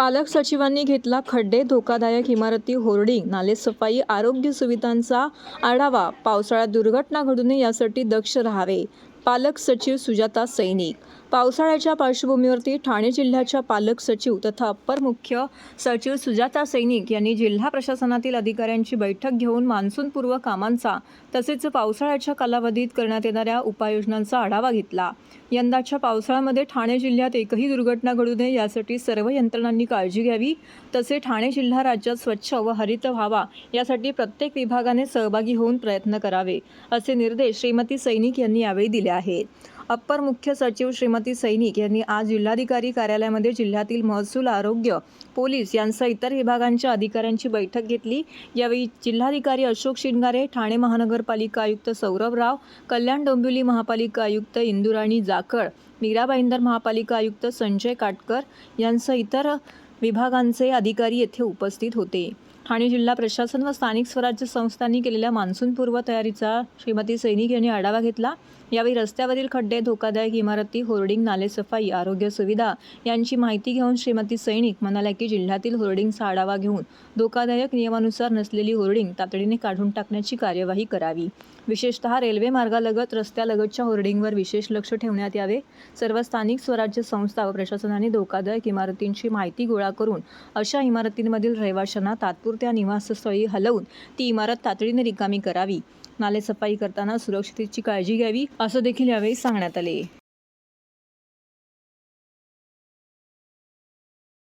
पालक सचिवांनी घेतला खड्डे धोकादायक इमारती होर्डिंग नालेसफाई आरोग्य सुविधांचा आढावा. पावसाळ्यात दुर्घटना घडू नये यासाठी दक्ष राहावे. पालक सचिव सुजाता सैनिक. पावसाळ्याच्या पार्श्वभूमीवरती ठाणे जिल्ह्याच्या पालक सचिव तथा अप्पर मुख्य सचिव सुजाता सैनिक यांनी जिल्हा प्रशासनातील अधिकाऱ्यांची बैठक घेऊन मान्सूनपूर्व कामांचा तसेच पावसाळ्याच्या कालावधीत करण्यात येणाऱ्या उपाययोजनांचा आढावा घेतला. यंदाच्या पावसाळ्यामध्ये ठाणे जिल्ह्यात एकही दुर्घटना घडू नये यासाठी सर्व यंत्रणांनी काळजी घ्यावी तसे ठाणे जिल्हा राज्यात स्वच्छ व हरित व्हावा यासाठी प्रत्येक विभागाने सहभागी होऊन प्रयत्न करावे असे निर्देश श्रीमती सैनिक यांनी यावेळी दिले. आहेत. अप्पर मुख्य सचिव श्रीमती सैनिक यांनी आज जिल्हाधिकारी कार्यालयामध्ये जिल्ह्यातील महसूल आरोग्य पोलीस यांसह इतर विभागांच्या अधिकाऱ्यांची बैठक घेतली. यावेळी जिल्हाधिकारी अशोक शिंगारे ठाणे महानगरपालिका आयुक्त सौरभ राव कल्याण डोंबिवली महापालिका आयुक्त इंदुराणी जाकळ मीरा भाईंदर महापालिका आयुक्त संजय काटकर यांसह इतर विभागांचे अधिकारी येथे उपस्थित होते. ठाणे जिल्हा प्रशासन व स्थानिक स्वराज्य संस्थांनी केलेल्या मान्सूनपूर्व तयारीचा श्रीमती सैनिक यांनी आढावा घेतला. यावेळी रस्त्यावरील खड्डे धोकादायक इमारती होर्डिंग नालेसफाई आरोग्य सुविधा यांची माहिती घेऊन श्रीमती सैनिक म्हणाल्या की जिल्ह्यातील होर्डिंगचा आढावा घेऊन धोकादायक नियमानुसार नसलेली होर्डिंग तातडीने काढून टाकण्याची कार्यवाही करावी. विशेषतः रेल्वे मार्गालगत रस्त्यालगतच्या होर्डिंगवर विशेष लक्ष ठेवण्यात यावे. सर्व स्थानिक स्वराज्य संस्था व प्रशासनाने धोकादायक इमारतींची माहिती गोळा करून अशा इमारतींमधील रहिवाशांना तात्पुरत्या निवासस्थळी हलवून ती इमारत तातडीने रिकामी करावी. नालेसफाई करताना सुरक्षितेची काळजी घ्यावी असं देखील यावेळी सांगण्यात आले.